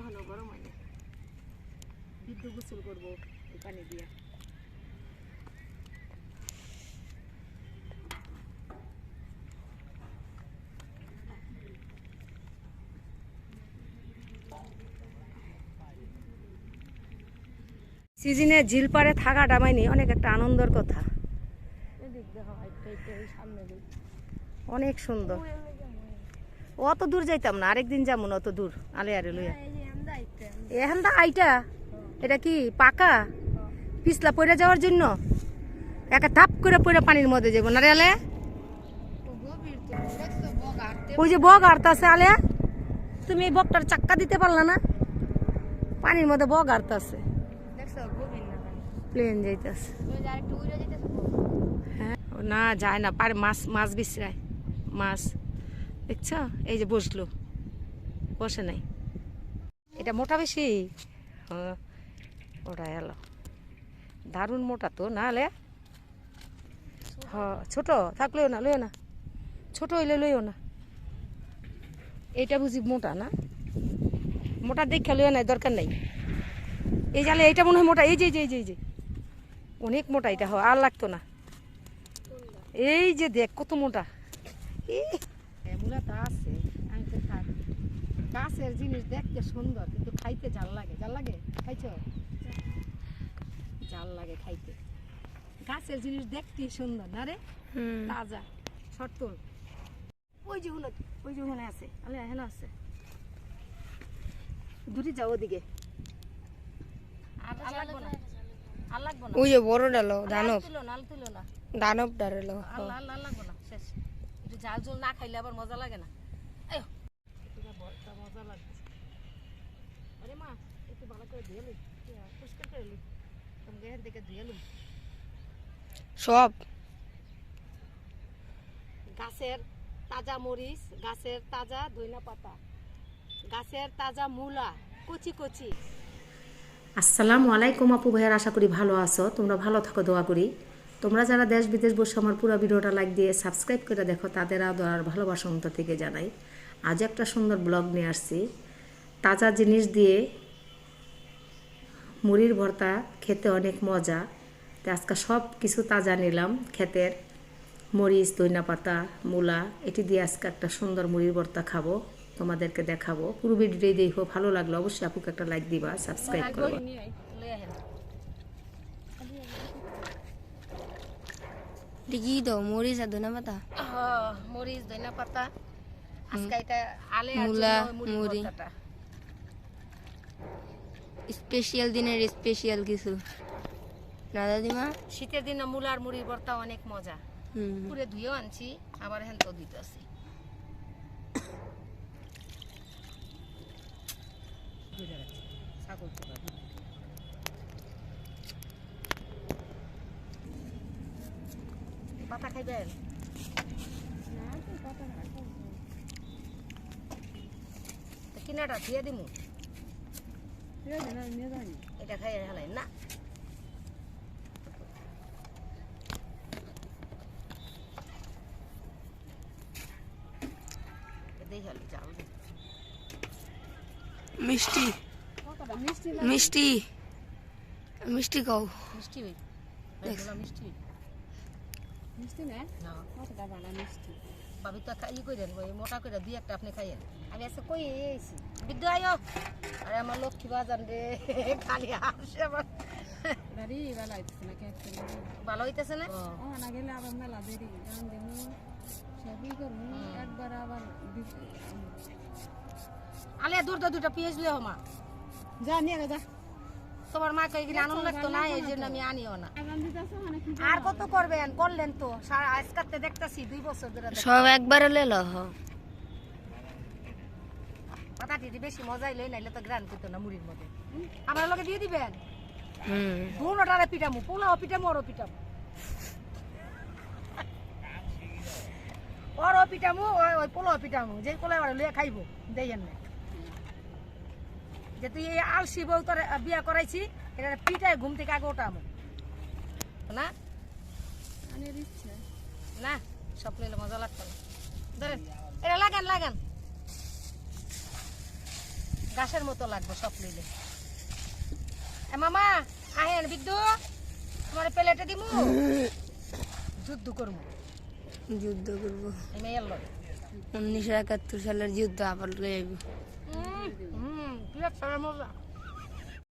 তখনও গরম হয় না বিদ্যুৎ গোসল করব পানি দিয়ে। সিজনে ঝিল পাড়ে থাকাটা মাইনি অনেক একটা আনন্দের কথা। অনেক সুন্দর। অত দূর যাইতাম না আরেকদিন যাব না অত দূর আলে আরে লইয়া এই যে আমরা আইতে এখান দা আইটা। এটা কি পাকা? পিছলা পড়ে যাওয়ার জন্য। একা থাপ করে পড়ে পানির মধ্যে যাব না রে ওই যে বগ হারতাছে আলে। তুমি এই বগটার চাক্কা দিতে পারলা না? পানির মধ্যে বগ পানি। প্লেন যাইতাছে। হ্যাঁ না যায় না, পারে মাছ মাছ বিছরায় মাছ। দেখছ? এই যে বসল। বসে নাই। এটা মোটা বেশি? হ্যাঁ ওটা এলো। দারুণ মোটা তো না হলে হ ছোট থাকলেও না লইও না। ছোট হইলে লইও না। এইটা বুঝি মোটা না? মোটা দেখে লইও না দরকার নাই। এই জালে এইটা মনে হয় মোটা এই যে এই যে এই যে, অনেক মোটা এটা হয় আর লাগতো না। এই যে দেখ কত মোটা। মূলাটা আছে। আমি তো খাই গাছের জিনিস দেখতে সুন্দর কিন্তু খাইতে জাল লাগে। জাল লাগে? খাইছ? জাল লাগে খাইতে। গাছের জিনিস দেখতে সুন্দর না রে? তাজা সটল ওই যে হুলো ওই যে ওখানে আছে। আলে এখানে আছে। দূরে যাও ওদিকে। আর আর লাগবো না? আর লাগবো না? ওই যে বড় ডালো দানব। তুলো না তুলো না। দানব ডালো আল্লাহ আল্লাহ লাগবো না শেষ। একটু ঝাল ঝোল না খাইলে আবার মজা লাগে না আয়ো একটু ভর্তা মজা লাগছে আরে মা একটু ভালো করে ধুয়ে লই পরিষ্কার করে লই তোমাকে এখান থেকে ধুয়ে লই সব। গাছের তাজা মরিচ গাছের তাজা ধইনা পাতা গাছের তাজা মূলা কচি কচি। আসসালামু আলাইকুম আপু ভাইয়ার আশা করি ভালো আছো। তোমরা ভালো থাকো দোয়া করি। তোমরা যারা দেশ বিদেশ বসে আমার পুরো ভিডিওটা লাইক দিয়ে সাবস্ক্রাইব করে দেখো তাদের আদর আর ভালোবাসা অন্তর থেকে জানাই। আজ একটা সুন্দর ব্লগ নিয়ে আসছি। তাজা জিনিস দিয়ে মুড়ির ভর্তা খেতে অনেক মজা। তো আজকে সব কিছু তাজা নিলাম ক্ষেতের। মরিচ দইনা পাতা মূলা এটি দিয়ে আজকে একটা সুন্দর মুড়ির ভর্তা খাব তোমাদেরকে দেখাবো। পুরো ভিডিওটাই দেখো ভালো লাগল অবশ্যই আপুকে একটা লাইক দিবা সাবস্ক্রাইব করবা। মরিচ আর ধনে পাতা মরিচ দইনা পাতা আজকে এটা আলে আর মূলা, জন্য মুড়ির মুড়ি। স্পেশাল দিনের স্পেশাল কিছু। না দাদিমা? শীতের দিনে মূলার মুড়ির ভর্তা অনেক মজা। পুরে ধুয়েও আনছি আবার হ্যাঁ তো দিতেছি। পাতা খাইবেন কিনাটা দিয়ে দিমু। এটা খাই হেলাই না। মিষ্টি। মিষ্টি। মিষ্টি খাও। মিষ্টি মিষ্টি। মিষ্টি না? কতটা মিষ্টি। ভাবি তো খাই কইরেন ওই মোটা করে দুই একটা আপনি খাইয়েন। আমি আজকে কই এসেছি বিদ্যু আয়ো আরে আমার লক্ষ্মী বাজান রে খালি আসে আমার। ভালো হইতেছে না খেতে ভালো হইতেছে না? ও। না গেলে আবার মেলা দেরি গান দেবো। সবই করব? একবার আবার আলে দূর দূর দুটা পেঁয়াজ লিও মা। যা নিয়ে যা। তোমার মা কই আনন্দ লাগতো না এই জন্য আমি আনিও না। মানে আর কত করবেন? করলেন তো। সারা আজকাতে দেখতাছি দুই বছর ধরে সব একবারে লেল। পাতাটি বেশি মজাই লই নাইলে তো গ্রান করতো না মুড়ির মধ্যে। আমার লগে দিয়ে দিবেন? হুম। দুটারে পিটামু পোলাও পিটামু ওরও পিটামু। ওরও পিটামু ওই পোলাও পিটামু যে পোলাও লইয়া খাইবো দেইয়েন না যে তুই এই আলসি বউ তোর বিয়া করাইছি এটা পিটায় ঘুম থেকে আগে ওঠামু। না? না সব মজা লাগতো না। ধরেন এটা লাগান লাগান। গাছের মতো লাগবে সব মিলে। এ মামা আহেন বিদ্যু তোমার প্লেটে দিব যুদ্ধ করব যুদ্ধ করব। লগে। উনিশশো একাত্তর সালের যুদ্ধ আবার আইব। হুম হুম বিরাট মজা।